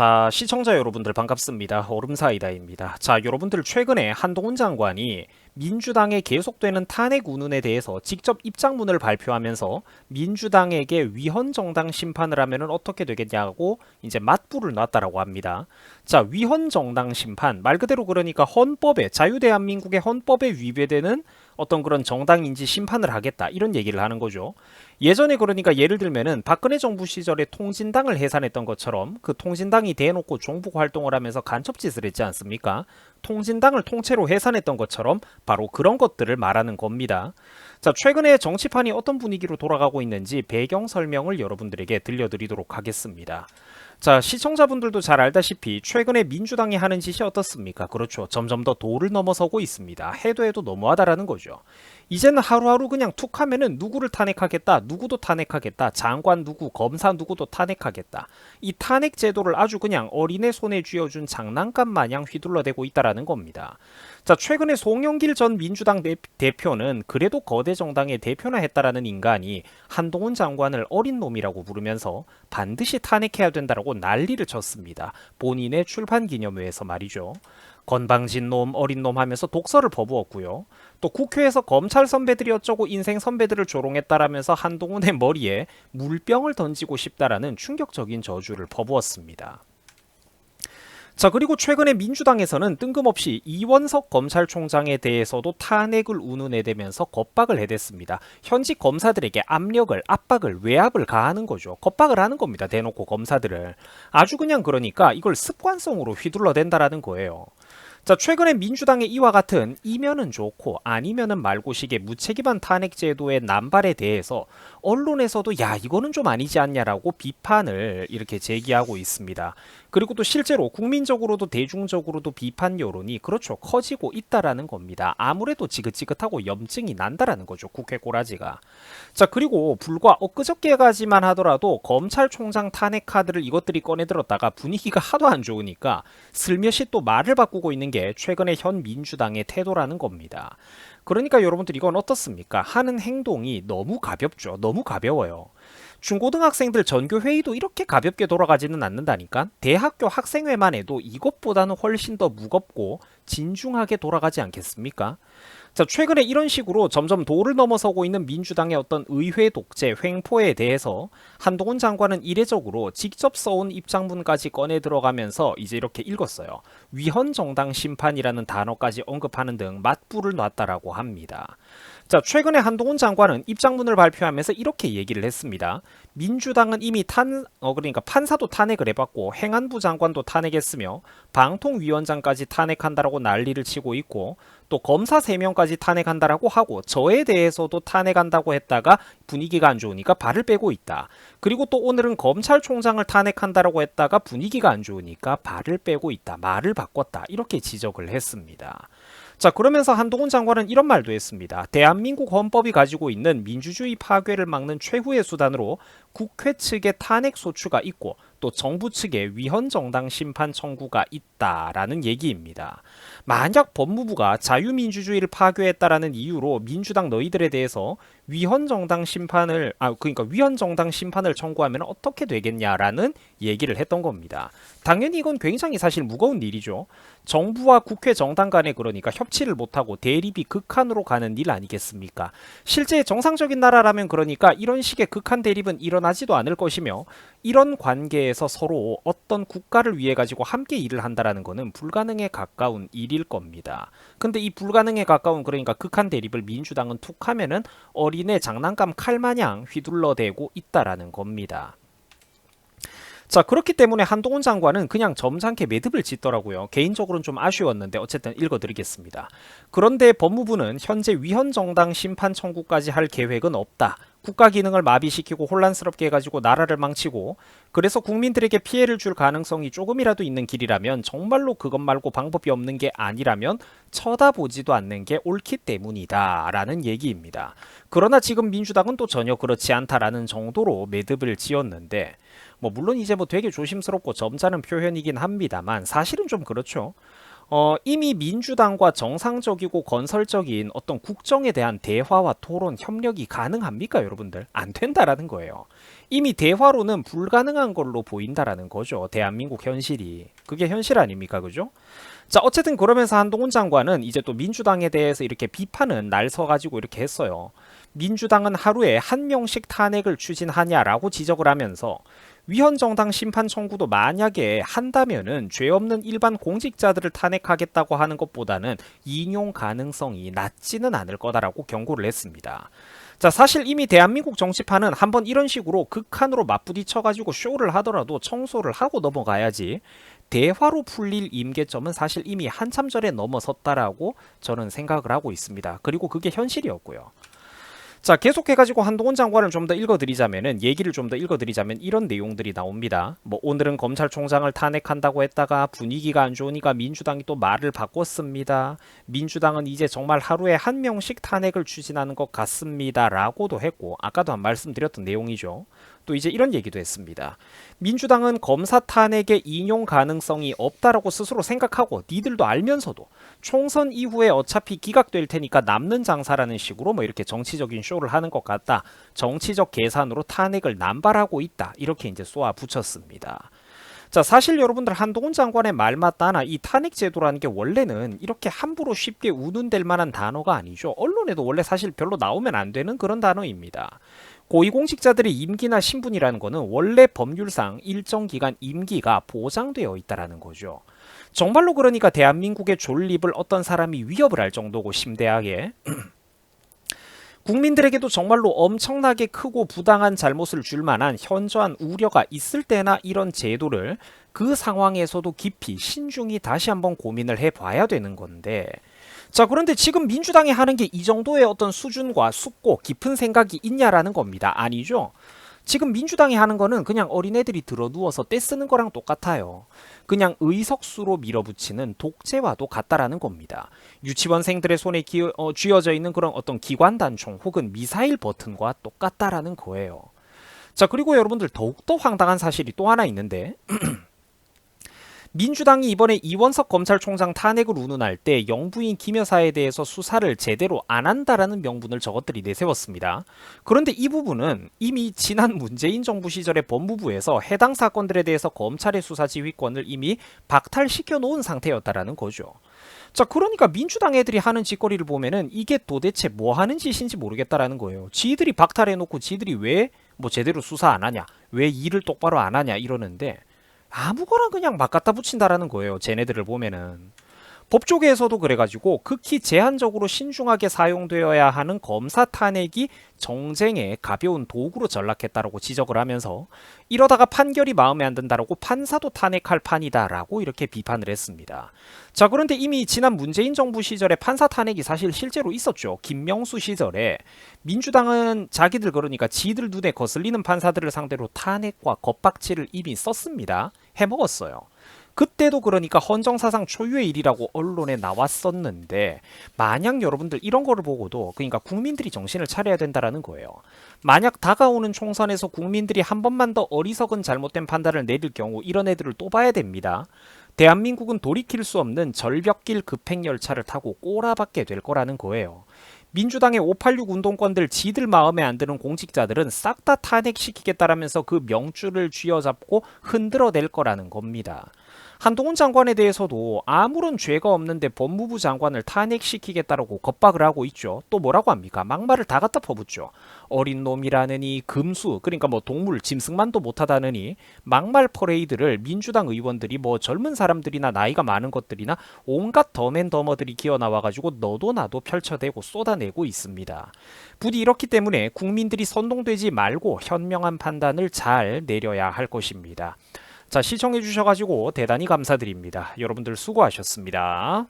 자, 시청자 여러분들 반갑습니다. 오름사이다입니다. 자, 여러분들 최근에 한동훈 장관이 민주당에 계속되는 탄핵 운운에 대해서 직접 입장문을 발표하면서 민주당에게 위헌 정당 심판을 하면은 어떻게 되겠냐고 이제 맞불을 놨다라고 합니다. 자, 위헌 정당 심판 말 그대로 그러니까 헌법에 자유대한민국의 헌법에 위배되는 어떤 그런 정당인지 심판을 하겠다 이런 얘기를 하는 거죠. 예전에 그러니까 예를 들면은 박근혜 정부 시절에 통진당을 해산했던 것처럼 그 통진당이 대놓고 종북 활동을 하면서 간첩짓을 했지 않습니까? 통진당을 통째로 해산했던 것처럼 바로 그런 것들을 말하는 겁니다. 자, 최근에 정치판이 어떤 분위기로 돌아가고 있는지 배경 설명을 여러분들에게 들려드리도록 하겠습니다. 자, 시청자분들도 잘 알다시피 최근에 민주당이 하는 짓이 어떻습니까? 그렇죠. 점점 더 도를 넘어서고 있습니다. 해도 해도 너무하다라는 거죠. 이제는 하루하루 그냥 툭 하면은 누구를 탄핵하겠다, 누구도 탄핵하겠다, 장관 누구, 검사 누구도 탄핵하겠다. 이 탄핵 제도를 아주 그냥 어린애 손에 쥐어준 장난감 마냥 휘둘러대고 있다라는 겁니다. 자, 최근에 송영길 전 민주당 대, 대표는 그래도 거대 정당의 대표나 했다라는 인간이 한동훈 장관을 어린 놈이라고 부르면서 반드시 탄핵해야 된다라고 난리를 쳤습니다. 본인의 출판 기념회에서 말이죠. 건방진 놈, 어린 놈 하면서 독서를 퍼부었고요. 또 국회에서 검찰 선배들이 어쩌고 인생 선배들을 조롱했다라면서 한동훈의 머리에 물병을 던지고 싶다라는 충격적인 저주를 퍼부었습니다. 자 그리고 최근에 민주당에서는 뜬금없이 이원석 검찰총장에 대해서도 탄핵을 운운해대면서 겁박을 해댔습니다. 현직 검사들에게 압력을 압박을 외압을 가하는 거죠. 겁박을 하는 겁니다. 대놓고 검사들을 아주 그냥 그러니까 이걸 습관성으로 휘둘러댄다라는 거예요. 자, 최근에 민주당의 이와 같은 이면은 좋고 아니면은 말고식의 무책임한 탄핵 제도의 남발에 대해서 언론에서도 야, 이거는 좀 아니지 않냐라고 비판을 이렇게 제기하고 있습니다. 그리고 또 실제로 국민적으로도 대중적으로도 비판 여론이 그렇죠. 커지고 있다라는 겁니다. 아무래도 지긋지긋하고 염증이 난다라는 거죠. 국회 꼬라지가. 자, 그리고 불과 엊그저께까지만 하더라도 검찰총장 탄핵 카드를 이것들이 꺼내들었다가 분위기가 하도 안 좋으니까 슬며시 또 말을 바꾸고 있는 게 최근의 현 민주당의 태도라는 겁니다. 그러니까 여러분들 이건 어떻습니까? 하는 행동이 너무 가볍죠. 너무 가벼워요. 중고등학생들 전교회의도 이렇게 가볍게 돌아가지는 않는다니까? 대학교 학생회만 해도 이것보다는 훨씬 더 무겁고 진중하게 돌아가지 않겠습니까? 자, 최근에 이런 식으로 점점 도를 넘어서고 있는 민주당의 어떤 의회 독재, 횡포에 대해서 한동훈 장관은 이례적으로 직접 써온 입장문까지 꺼내 들어가면서 이제 이렇게 읽었어요. 위헌 정당 심판이라는 단어까지 언급하는 등 맞불을 놨다라고 합니다. 자, 최근에 한동훈 장관은 입장문을 발표하면서 이렇게 얘기를 했습니다. 민주당은 이미 탄, 어, 그러니까 판사도 탄핵을 해봤고 행안부 장관도 탄핵했으며 방통위원장까지 탄핵한다라고 난리를 치고 있고 또 검사 3명까지 탄핵한다라고 하고 저에 대해서도 탄핵한다고 했다가 분위기가 안 좋으니까 발을 빼고 있다. 그리고 또 오늘은 검찰총장을 탄핵한다라고 했다가 분위기가 안 좋으니까 발을 빼고 있다. 말을 바꿨다. 이렇게 지적을 했습니다. 자, 그러면서 한동훈 장관은 이런 말도 했습니다. 대한민국 헌법이 가지고 있는 민주주의 파괴를 막는 최후의 수단으로 국회 측의 탄핵 소추가 있고 또 정부 측의 위헌 정당 심판 청구가 있다라는 얘기입니다. 만약 법무부가 자유민주주의를 파괴했다라는 이유로 민주당 너희들에 대해서 위헌 정당 심판을 아 그러니까 위헌 정당 심판을 청구하면 어떻게 되겠냐라는 얘기를 했던 겁니다. 당연히 이건 굉장히 사실 무거운 일이죠. 정부와 국회 정당 간에 그러니까 협치를 못하고 대립이 극한으로 가는 일 아니겠습니까? 실제 정상적인 나라라면 그러니까 이런 식의 극한 대립은 일어나지도 않을 것이며 이런 관계에서 서로 어떤 국가를 위해 가지고 함께 일을 한다라는 것은 불가능에 가까운 일일 겁니다. 근데 이 불가능에 가까운 그러니까 극한 대립을 민주당은 툭 하면은 어 린애 장난감 칼 마냥 휘둘러대고 있다라는 겁니다. 자 그렇기 때문에 한동훈 장관은 그냥 점잖게 매듭을 짓더라고요. 개인적으로는 좀 아쉬웠는데 어쨌든 읽어드리겠습니다. 그런데 법무부는 현재 위헌 정당 심판 청구까지 할 계획은 없다. 국가 기능을 마비시키고 혼란스럽게 해가지고 나라를 망치고 그래서 국민들에게 피해를 줄 가능성이 조금이라도 있는 길이라면 정말로 그것 말고 방법이 없는 게 아니라면 쳐다보지도 않는 게 옳기 때문이다 라는 얘기입니다. 그러나 지금 민주당은 또 전혀 그렇지 않다라는 정도로 매듭을 지었는데 뭐 물론 이제 뭐 되게 조심스럽고 점잖은 표현이긴 합니다만 사실은 좀 그렇죠. 어, 이미 민주당과 정상적이고 건설적인 어떤 국정에 대한 대화와 토론, 협력이 가능합니까, 여러분들? 안 된다라는 거예요. 이미 대화로는 불가능한 걸로 보인다라는 거죠. 대한민국 현실이. 그게 현실 아닙니까, 그죠? 자, 어쨌든 그러면서 한동훈 장관은 이제 또 민주당에 대해서 이렇게 비판은 날 서가지고 이렇게 했어요. 민주당은 하루에 한 명씩 탄핵을 추진하냐라고 지적을 하면서 위헌정당 심판 청구도 만약에 한다면은 죄 없는 일반 공직자들을 탄핵하겠다고 하는 것보다는 인용 가능성이 낮지는 않을 거다라고 경고를 했습니다. 자, 사실 이미 대한민국 정치판은 한번 이런 식으로 극한으로 맞부딪혀가지고 쇼를 하더라도 청소를 하고 넘어가야지 대화로 풀릴 임계점은 사실 이미 한참 전에 넘어섰다라고 저는 생각을 하고 있습니다. 그리고 그게 현실이었고요. 자, 계속해가지고 한동훈 장관을 좀 더 읽어드리자면은 얘기를 좀 더 읽어드리자면 이런 내용들이 나옵니다. 뭐 오늘은 검찰총장을 탄핵한다고 했다가 분위기가 안 좋으니까 민주당이 또 말을 바꿨습니다. 민주당은 이제 정말 하루에 한 명씩 탄핵을 추진하는 것 같습니다라고도 했고 아까도 한 말씀드렸던 내용이죠. 또 이제 이런 얘기도 했습니다. 민주당은 검사 탄핵의 인용 가능성이 없다라고 스스로 생각하고 니들도 알면서도 총선 이후에 어차피 기각될 테니까 남는 장사라는 식으로 뭐 이렇게 정치적인 쇼를 하는 것 같다. 정치적 계산으로 탄핵을 남발하고 있다. 이렇게 이제 쏘아 붙였습니다. 자, 사실 여러분들 한동훈 장관의 말 맞다나 이 탄핵 제도라는 게 원래는 이렇게 함부로 쉽게 운운될 만한 단어가 아니죠. 언론에도 원래 사실 별로 나오면 안 되는 그런 단어입니다. 고위공직자들의 임기나 신분이라는 거는 원래 법률상 일정 기간 임기가 보장되어 있다라는 거죠. 정말로 그러니까 대한민국의 존립을 어떤 사람이 위협을 할 정도고 심대하게 국민들에게도 정말로 엄청나게 크고 부당한 잘못을 줄 만한 현저한 우려가 있을 때나 이런 제도를 그 상황에서도 깊이 신중히 다시 한번 고민을 해봐야 되는 건데 자 그런데 지금 민주당이 하는 게 이 정도의 어떤 수준과 숙고 깊은 생각이 있냐라는 겁니다. 아니죠? 지금 민주당이 하는 거는 그냥 어린애들이 들어 누워서 떼쓰는 거랑 똑같아요. 그냥 의석수로 밀어붙이는 독재와도 같다라는 겁니다. 유치원생들의 손에 기, 어, 쥐어져 있는 그런 어떤 기관 단총 혹은 미사일 버튼과 똑같다라는 거예요. 자 그리고 여러분들 더욱더 황당한 사실이 또 하나 있는데 민주당이 이번에 이원석 검찰총장 탄핵을 운운할 때 영부인 김 여사에 대해서 수사를 제대로 안 한다라는 명분을 저것들이 내세웠습니다. 그런데 이 부분은 이미 지난 문재인 정부 시절에 법무부에서 해당 사건들에 대해서 검찰의 수사 지휘권을 이미 박탈시켜 놓은 상태였다라는 거죠. 자, 그러니까 민주당 애들이 하는 짓거리를 보면은 이게 도대체 뭐 하는 짓인지 모르겠다라는 거예요. 지들이 박탈해 놓고 지들이 왜 뭐 제대로 수사 안 하냐, 왜 일을 똑바로 안 하냐 이러는데 아무거나 그냥 막 갖다 붙인다라는 거예요. 쟤네들을 보면은. 법조계에서도 그래가지고 극히 제한적으로 신중하게 사용되어야 하는 검사 탄핵이 정쟁의 가벼운 도구로 전락했다라고 지적을 하면서 이러다가 판결이 마음에 안 든다라고 판사도 탄핵할 판이다라고 이렇게 비판을 했습니다. 자 그런데 이미 지난 문재인 정부 시절에 판사 탄핵이 사실 실제로 있었죠. 김명수 시절에 민주당은 자기들 그러니까 지들 눈에 거슬리는 판사들을 상대로 탄핵과 겁박치를 이미 썼습니다. 해먹었어요. 그때도 그러니까 헌정사상 초유의 일이라고 언론에 나왔었는데 만약 여러분들 이런 거를 보고도 그러니까 국민들이 정신을 차려야 된다라는 거예요. 만약 다가오는 총선에서 국민들이 한 번만 더 어리석은 잘못된 판단을 내릴 경우 이런 애들을 또 봐야 됩니다. 대한민국은 돌이킬 수 없는 절벽길 급행열차를 타고 꼬라박게 될 거라는 거예요. 민주당의 586 운동권들 지들 마음에 안 드는 공직자들은 싹 다 탄핵시키겠다라면서 그 명줄을 쥐어잡고 흔들어낼 거라는 겁니다. 한동훈 장관에 대해서도 아무런 죄가 없는데 법무부 장관을 탄핵시키겠다라고 겁박을 하고 있죠. 또 뭐라고 합니까? 막말을 다 갖다 퍼붓죠. 어린 놈이라느니 금수 그러니까 뭐 동물 짐승만도 못하다느니 막말 퍼레이드를 민주당 의원들이 뭐 젊은 사람들이나 나이가 많은 것들이나 온갖 더맨더머들이 기어 나와가지고 너도 나도 펼쳐대고 쏟아내고 있습니다. 부디 이렇기 때문에 국민들이 선동되지 말고 현명한 판단을 잘 내려야 할 것입니다. 자, 시청해 주셔가지고 대단히 감사드립니다. 여러분들 수고하셨습니다.